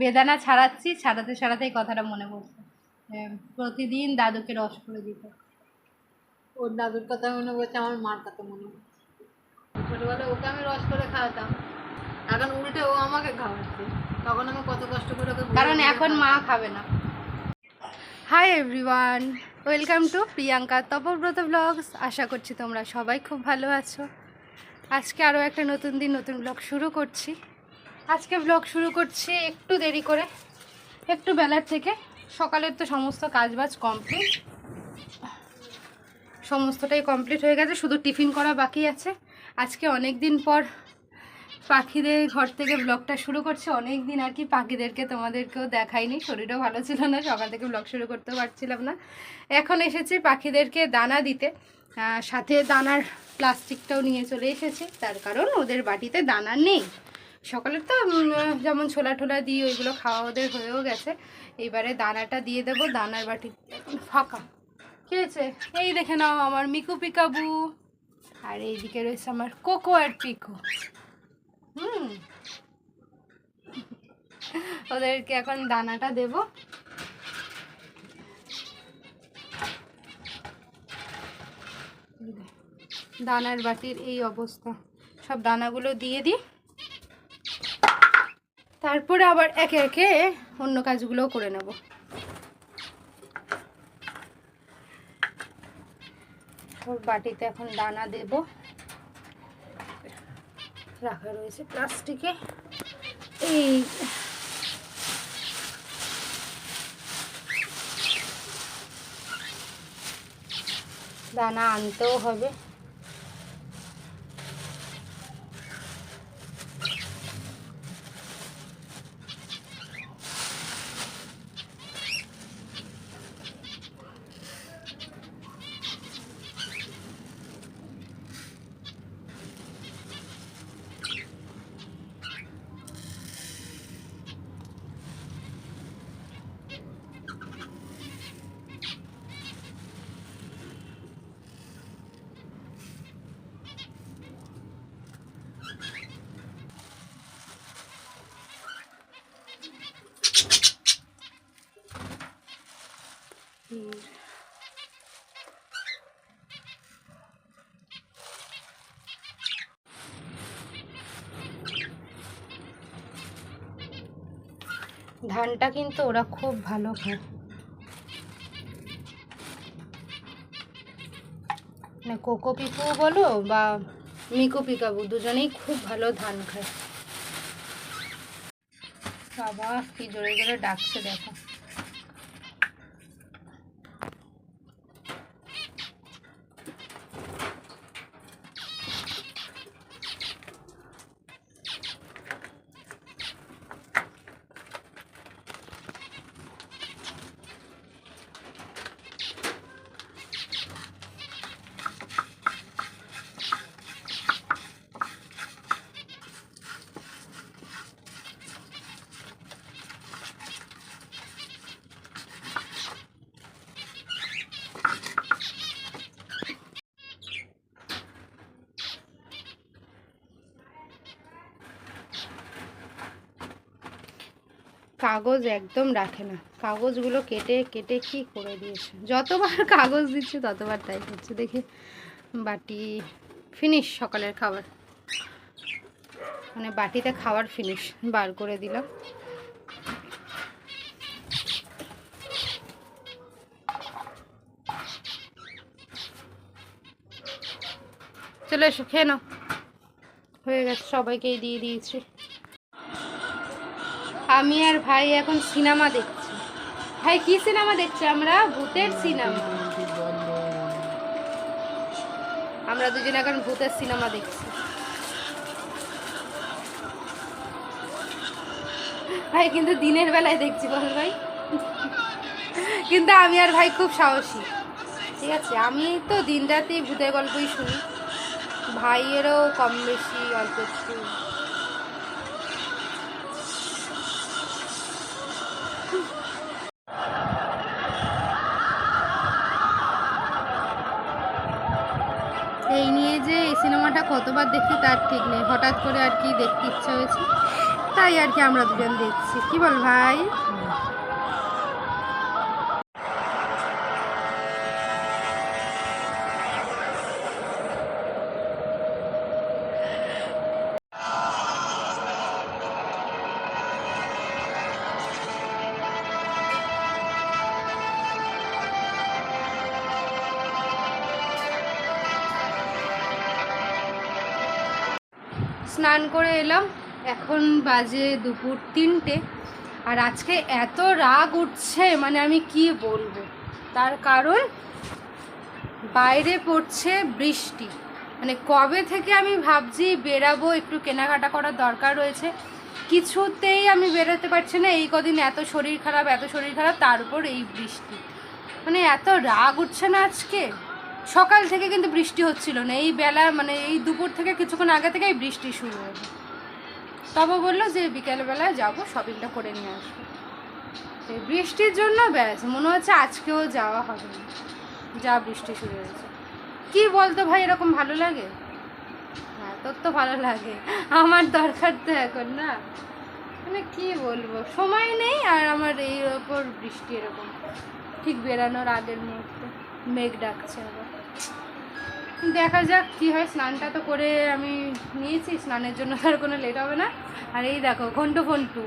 বেদানা ছাড়াচ্ছি ছাড়াতে ছাড়াতে এই কথাটা মনে পড়ছে। প্রতিদিন দাদুকে রস করে দিত। ওর দাদুর কথা মনে পড়ছে আমার মার কথা মনে পড়ছে। ছোটোবেলায় ওকে আমি রস করে খাওয়াতাম। এখন উল্টে ও আমাকে খাওয়াচ্ছে। তখন আমি কত কষ্ট করে ওকে কারণ এখন মা খাবে না। Hi everyone welcome to Priyanka Tapabrata blogs আশা করছি তোমরা সবাই খুব ভালো আছো। আজকে আরও একটা নতুন দিন নতুন ব্লগ শুরু করছি। আজকে ব্লগ শুরু করছি একটু দেরি করে, একটু বেলার থেকে। সকালের তো সমস্ত কাজবাজ কমপ্লিট সমস্তটাই কমপ্লিট হয়ে গেছে, শুধু টিফিন করা বাকি আছে। আজকে অনেক দিন পর পাখিদের ঘর থেকে ব্লগটা শুরু করছে। অনেক দিন আর কি পাখিদেরকে তোমাদেরকেও দেখাইনি। শরীরও ভালো ছিল না, সকাল থেকে ব্লগ শুরু করতে পারছিলাম না। এখন এসেছি পাখিদেরকে দানা দিতে। সাথে দানার প্লাস্টিকটাও নিয়ে চলে এসেছি। তার কারণ ওদের বাটিতে দানা নেই। সকালে তো যেমন ছোলা টোলা দিয়ে ওইগুলো খাওয়া ওদের হয়েও গেছে। এবারে দানাটা দিয়ে দেবো, দানার বাটি ফাঁকা। কি হয়েছে? এই দেখে নাও আমার মিকু পিকাবু। আর এইদিকে রয়েছে আমার কোকো আর পিকো। হুম। ওদেরকে এখন দানাটা দেব। দানার বাটির এই অবস্থা। সব দানাগুলো দিয়ে দিই। তারপরে আবার একে একে অন্য কাজগুলোও করে নেব। ওর বাটিতে এখন দানা দেব। রাখা রয়েছে প্লাস্টিকে। এই দানা আনতেও হবে। ধানটা কিন্তু ওরা খুব ভালো খায়। মানে কোকো পিকু বলো বা মিকো পিকাবু, দুজনেই খুব ভালো ধান খায়। বাবা, কি জোরে জোরে ডাকছে দেখো। কাগজ একদম রাখে না। কাগজগুলো কেটে কেটে কি করে দিয়েছে? যতবার কাগজ দিচ্ছে, ততবার তাই করছে দেখি, বাটি ফিনিশ সকালের খাবার। মানে বাটিতে খাবার ফিনিশ বার করে দিলাম। চলে এসো, খেয়ে নাও। হয়ে গেছে, সবাইকেই দিয়ে দিয়েছি। আমি আর ভাই এখন সিনেমা দেখছি। ভাই, কি সিনেমা দেখছি? আমরা ভূতের সিনেমা। আমরা দুজন এখন ভূতের সিনেমা দেখছি। ভাই, কিন্তু দিনের বেলায় দেখছি, বল ভাই। কিন্তু আমি আর ভাই খুব সাহসী। ঠিক আছে, আমি তো দিন রাতেই ভূতের গল্পই শুনি। ভাইয়েরও কম বেশি অল্প একটু। কতবার দেখি তার ঠিক নেই। হঠাৎ করে আর কি দেখতে ইচ্ছা হয়েছে, তাই আর কি আমরা দুজন দেখছি। কি বল ভাই? স্নান করে এলাম। এখন বাজে দুপুর তিনটে। আর আজকে এত রাগ উঠছে মানে আমি কি বলব? তার কারণ বাইরে পড়ছে বৃষ্টি। মানে কবে থেকে আমি ভাবছি বেরাবো, একটু কেনাকাটা করার দরকার রয়েছে। কিছুতেই আমি বেরোতে পারছি না, এই কদিন এত শরীর খারাপ, এত শরীর খারাপ, তার উপর এই বৃষ্টি। মানে এত রাগ উঠছে না আজকে? সকাল থেকে কিন্তু বৃষ্টি হচ্ছিল না। এই বেলা মানে এই দুপুর থেকে কিছুক্ষণ আগে থেকেই বৃষ্টি শুরু হলো। তবে বলল যে বিকেলবেলায় যাব শপিংটা করে নিয়ে আসব। বৃষ্টির জন্য ব্যাস, মনে হচ্ছে আজকেও যাওয়া হবে না। যা বৃষ্টি শুরু হয়েছে। কি বলতো ভাই, এরকম ভালো লাগে? হ্যাঁ তোর তো ভালো লাগে। আমার দরকার তো এখন না। মানে কি বলব, সময় নেই আর আমার এই ওপর বৃষ্টি এরকম। ঠিক বেরানোর আগের মুহূর্তে মেঘ ডাকছে আবার। দেখা যাক কি হয়। স্নানটা তো করে আমি নিয়েছি, স্নানের জন্য আর কোনো লেট হবে না। আর এই দেখো, ঘন্টু ফন্টু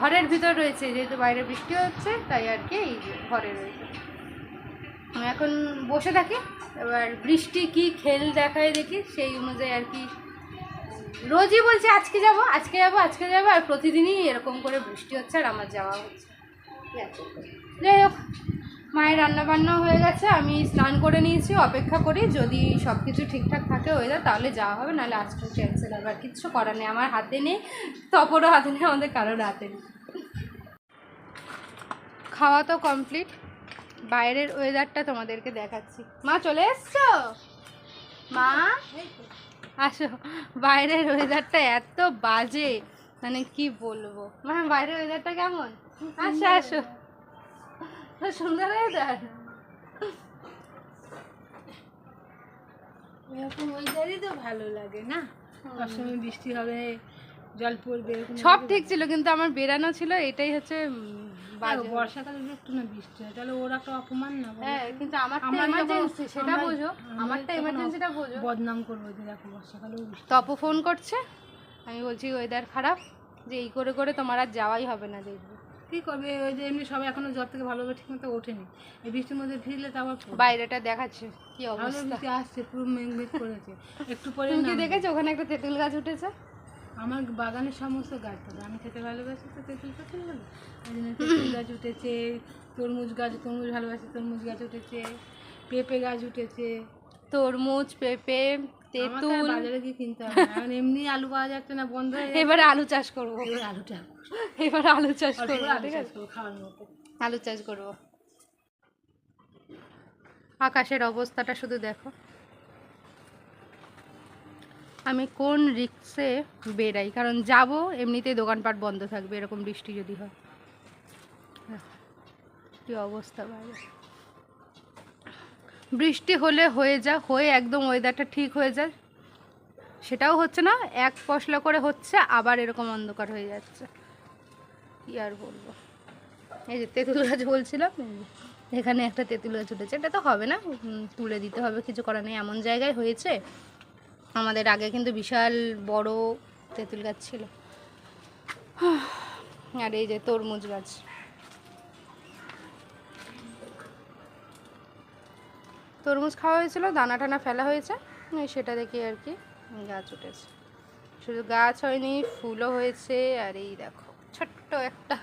ঘরের ভিতর রয়েছে, যেহেতু বাইরে বৃষ্টি হচ্ছে, তাই আর কি এই ঘরে রয়েছে। এখন বসে থাকি, এবার বৃষ্টি কি খেল দেখায় দেখি, সেই অনুযায়ী আর কি। রোজই বলছে, আজকে যাব আজকে যাব আজকে যাব, আর প্রতিদিনই এরকম করে বৃষ্টি হচ্ছে আর আমার যাওয়া হচ্ছে যাই হোক। মায়ের রান্না বান্না হয়ে গেছে, আমি স্নান করে নিয়েছি, অপেক্ষা করি, যদি সব কিছু ঠিকঠাক থাকে যায় তাহলে যাওয়া হবে, নাহলে আজকে ক্যান্সেল হবে, আর কিচ্ছু করার নেই, আমার হাতে নেই তপরও হাতে নেই, আমাদের কারোর হাতে নেই। খাওয়া তো কমপ্লিট বাইরের ওয়েদারটা তোমাদেরকে দেখাচ্ছি। মা, চলে এসছো? মা? আসো, বাইরের ওয়েদারটা এত বাজে মানে কি বলব? মা, বাইরের ওয়েদারটা কেমন? আসো আসো। সুন্দর ওয়েদার এরকম ওয়েদারই তো ভালো লাগে না? সবসময় বৃষ্টি হবে জল পড়বে সব ঠিক ছিল কিন্তু আমার বেরানো ছিল এটাই হচ্ছে বর্ষাকালে একটু না বৃষ্টি হয় তাহলে ওরা একটা অপমান না হ্যাঁ কিন্তু আমার সেটা বোঝো। আমারটা বোঝো। বদনাম করব যে দেখো বর্ষাকালেও বৃষ্টি ফোন করছে আমি বলছি ওয়েদার খারাপ? যে এই করে করে তোমার আর যাওয়াই হবে না দেখবে। কি করবে? ওই যে এমনি সবাই এখনও জ্বর থেকে ভালোভাবে ঠিক মতো ওঠেনি। এই বৃষ্টির মধ্যে ভিজলে তো আবার বাইরেটা দেখাচ্ছে কি ভালো অবস্থা। বৃষ্টি আসছে পুরো মেঘ মেঘ করেছে। একটু পরে তুমি। দেখেছ ওখানে একটা তেঁতুল গাছ উঠেছে? আমার বাগানের সমস্ত গাছ পাবে আমি খেতে ভালোবাসি তো তেঁতুল পছন্দ করি ওই জন্য তেঁতুল গাছ উঠেছে তরমুজ গাছ তরমুজ ভালোবাসি তরমুজ গাছ উঠেছে পেঁপে গাছ উঠেছে। তরমুজ পেঁপে তেঁতুল। বাজারে গিয়ে কিনতে হবে। এমনি আলু পাওয়া যাচ্ছে না বন্ধ হয়ে এবারে আলু চাষ করব। এবার আলুটা এবার আলু চাষ করব ঠিক আছে? খাওয়ার মতো। আলু চাষ করব। আকাশের অবস্থাটা শুধু দেখো। আমি কোন রিক্সে বেরাই কারণ যাব এমনিতেই দোকানপাট বন্ধ থাকবে এরকম বৃষ্টি যদি হয়। কি অবস্থা বাইরে বৃষ্টি হলে হয়ে যা, হয়ে একদম ওয়েদারটা ঠিক হয়ে যায়। সেটাও হচ্ছে না, এক পশলা করে হচ্ছে, আবার এরকম অন্ধকার হয়ে যাচ্ছে। কি আর বলব? এই যে তেঁতুল গাছ বলছিলাম, এখানে একটা তেঁতুল গাছ উঠেছে। এটা তো হবে না তুলে দিতে হবে, কিছু করার নেই। এমন জায়গায় হয়েছে, আমাদের আগে কিন্তু বিশাল বড় তেঁতুল গাছ ছিল। আর এই যে তরমুজ গাছ। তরমুজ খাওয়া হয়েছিল, দানা টানা ফেলা হয়েছে সেটা দেখি আর কি গাছ উঠেছে। শুধু গাছ হয়নি, ফুলও হয়েছে, আর এই দেখো, ছোট্ট একটা,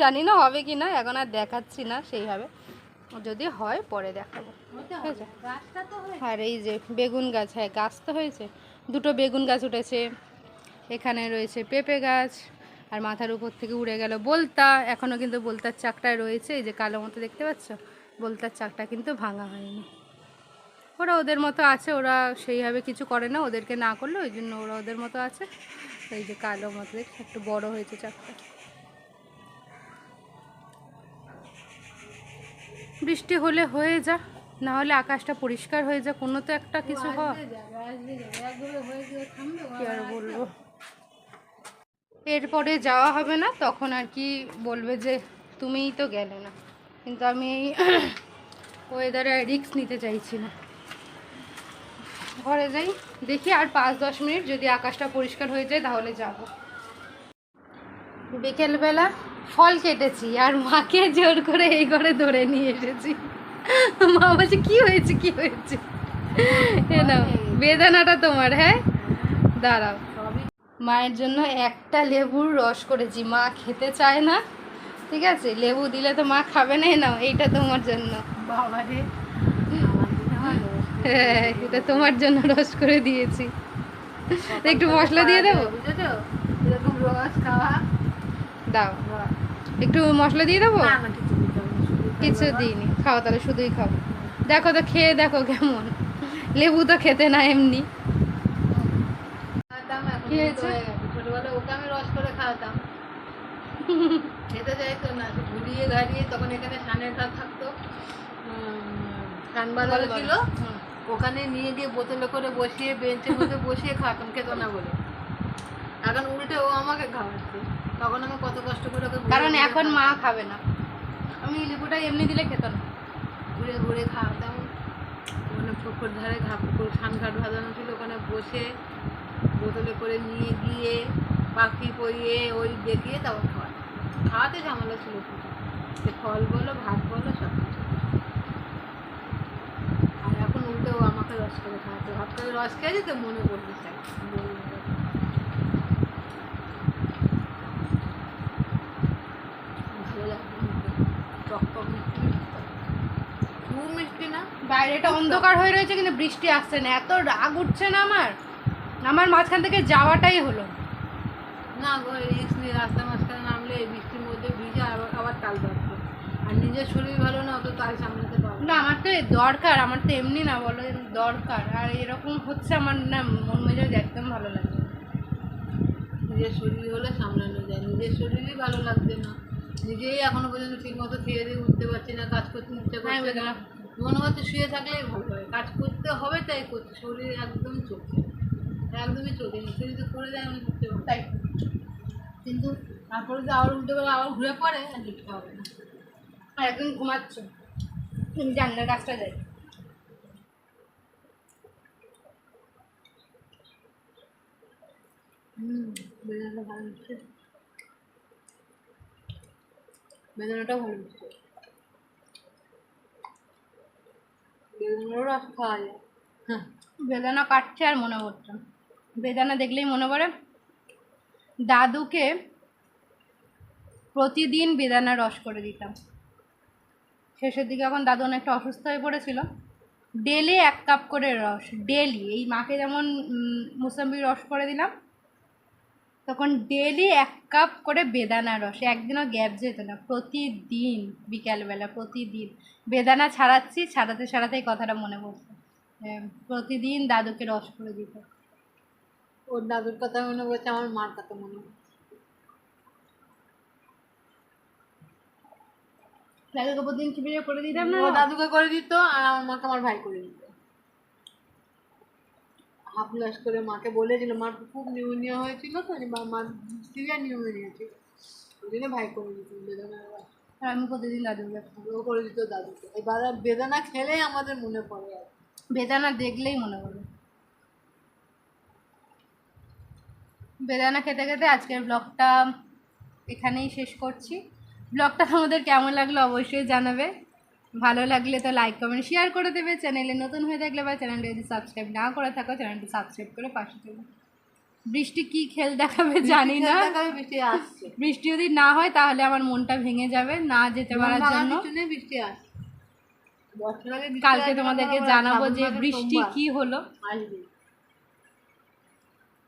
জানি না হবে কি না, এখন আর দেখাচ্ছি না সেইভাবে। যদি হয়, পরে দেখাবো। আর এই যে বেগুন গাছ হ্যাঁ গাছ তো হয়েছে। দুটো বেগুন গাছ উঠেছে। এখানে রয়েছে পেঁপে গাছ, আর মাথার উপর থেকে উড়ে গেল বলতা। এখনও কিন্তু বলতার চাকটায় রয়েছে, এই যে কালো মতো দেখতে পাচ্ছ? বলতার চাকটা কিন্তু ভাঙা হয়নি। ওরা ওদের মতো আছে, ওরা সেইভাবে কিছু করে না, ওদেরকে না করলে ওই জন্য ওরা ওদের মতো আছে। এই যে কালো মতো একটু বড় হয়েছে চাকটা বৃষ্টি হলে হয়ে যা, না হলে আকাশটা পরিষ্কার হয়ে যা, কোনো তো একটা কিছু হয় কি আর বলব? এরপরে যাওয়া হবে না, তখন আর কি বলবে যে তুমিই তো গেলে না। কিন্তু আমি এই ওয়েদারে রিস্ক নিতে চাইছি না। ঘরে যাই, দেখি আর পাঁচ দশ মিনিট যদি আকাশটা পরিষ্কার হয়ে যায় তাহলে যাব। বিকেলবেলা ফল কেটেছি আর মাকে জোর করে এই ঘরে ধরে নিয়ে এসেছি। মা বলছে, কি হয়েছে কি হয়েছে? নাও, বেদানাটা তোমার হ্যাঁ? দাঁড়াও। মায়ের জন্য একটা লেবুর রস করেছি, মা খেতে চায় না, ঠিক আছে? লেবু দিলে তো মা খাবে না নাও, এইটা তোমার জন্য। বাবা রে হয় এটা তোমার জন্য রস করে দিয়েছি। একটু মশলা দিয়ে দেবো? দাও। একটু মশলা দিয়ে দেবো? কিছু। দিইনি। খাও তাহলে শুধুই খাও। দেখো তো খেয়ে দেখো কেমন। লেবু তো খেতে না এমনি। ছোটবেলায় ওকে আমি রস করে খাওয়াতাম। খেতে চাইতো না ঘুরিয়ে গাড়িয়ে তখন এখানে সানের ঘাট থাকতো। সান বাজার ছিল। ওখানে নিয়ে গিয়ে বোতলে করে বসিয়ে বেঞ্চের মধ্যে বসিয়ে খাওয়াতাম খেত না বলে। এখন উল্টে ও আমাকে খাওয়াচ্ছে। তখন আমি কত কষ্ট করে ওকে কারণ এখন মা খাবে না। আমি লেবুটা এমনি দিলে খেত না। ঘুরে ঘুরে খাওয়াতাম। ওখানে পুকুর ধারে ঘা পুকুর সানঘাট ভাজানো ছিল। ওখানে বসে বোতলে করে নিয়ে গিয়ে পাখি পরিয়ে ওই দেখিয়ে তারপর খাওয়াতাম। খাওয়াতে ঝামেলা ছিল। সে ফল বলো ভাত বলো সব কিছু আর এখন উল্টে রস করে খাওয়াতে হট রস খেয়েছি তো মনে টক টক মিষ্টি। খুব না? বাইরেটা অন্ধকার হয়ে রয়েছে কিন্তু বৃষ্টি আসছে না। এত রাগ উঠছে না আমার। আমার মাঝখান থেকে যাওয়াটাই হলো না। গো রিক্স নিয়ে রাস্তা মাঝখানে নামলে এই বৃষ্টির মধ্যে ভিজে আবার আবার তাল ধরতো আর নিজের শরীর ভালো না, অত তাল সামলাতে না আমার তো দরকার আমার তো এমনি না বলো দরকার। আর এরকম হচ্ছে আমার না মন মেজাজ একদম ভালো লাগে নিজের শরীর হলে সামলানো যায় নিজের শরীরই ভালো লাগছে না। নিজেই এখনও পর্যন্ত ঠিক মতো খেয়ে দিয়ে উঠতে পারছি না কাজ করতে ইচ্ছে হ্যাঁ, করছে না। মনে হচ্ছে শুয়ে থাকলেই ভালো হয় কাজ করতে হবে তাই করছে শরীর একদম চলছে একদমই চলছে না শরীর তো করে যায় আমি করতে পারব তাই। কিন্তু তারপরে যে আবার উঠতে পারে আবার ঘুরে পড়ে আর লিখতে হবে না। আর একদম ঘুমাচ্ছ। তুমি জানলে কাজটা যাই হুম বেদানাটা ভালো বেদানারও রস খাওয়া যায়। হ্যাঁ। বেদানা কাটছে আর মনে পড়ছে। বেদানা দেখলেই মনে পড়ে। দাদুকে প্রতিদিন বেদানা রস করে দিতাম। শেষের দিকে এখন দাদু অনেকটা অসুস্থ হয়ে পড়েছিল। ডেলি এক কাপ করে রস ডেলি এই মাকে যেমন মুসাম্বি রস করে দিলাম, তখন ডেলি এক কাপ করে বেদানা রস। একদিনও গ্যাপ যেত না। প্রতিদিন বিকালবেলা, প্রতিদিন। বেদানা ছাড়াচ্ছি, ছাড়াতে ছাড়াতে কথাটা মনে পড়ছে। প্রতিদিন দাদুকে রস করে দিত। ওর দাদুর কথা মনে পড়ছে, আমার মার কথা মনে পড়ছে। দাদুকে প্রতিদিন চিপিয়ে করে দিতাম না ও দাদুকে করে দিত আর আমার মাকে আমার ভাই করে দিত। হাফ গ্লাস করে মাকে বলেছিল মার খুব নিউমোনিয়া হয়েছিল তো মা- মার সিভিয়ার নিউমোনিয়া ছিল। ওই জন্য ভাই করে দিত বেদানার রস আর আমি প্রতিদিন দাদুকে ও করে দিত দাদুকে। এই বাদা বেদানা খেলেই আমাদের মনে পড়ে আর বেদানা দেখলেই মনে পড়ে। বেদানা খেতে খেতে আজকের ব্লগটা এখানেই শেষ করছি। ব্লগটা তোমাদের কেমন লাগল অবশ্যই জানাবে। ভালো লাগলে তো লাইক কমেন্ট শেয়ার করে দেবে। চ্যানেলে নতুন হয়ে থাকলে বা চ্যানেলটা যদি সাবস্ক্রাইব না করে থাকো চ্যানেলটি সাবস্ক্রাইব করে পাশে থাকবে বৃষ্টি কি খেল দেখাবে জানি না। বৃষ্টি আসছে। বৃষ্টি যদি না হয় তাহলে আমার মনটা ভেঙে যাবে না যেতে পারার জন্য। বৃষ্টি আসছে। কালকে তোমাদেরকে জানাব যে বৃষ্টি কি হলো।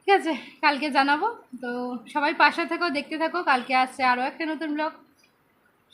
ঠিক আছে কালকে জানাব। তো সবাই পাশে থাকো দেখতে থাকো। কালকে আসছে আরও একটা নতুন ব্লগ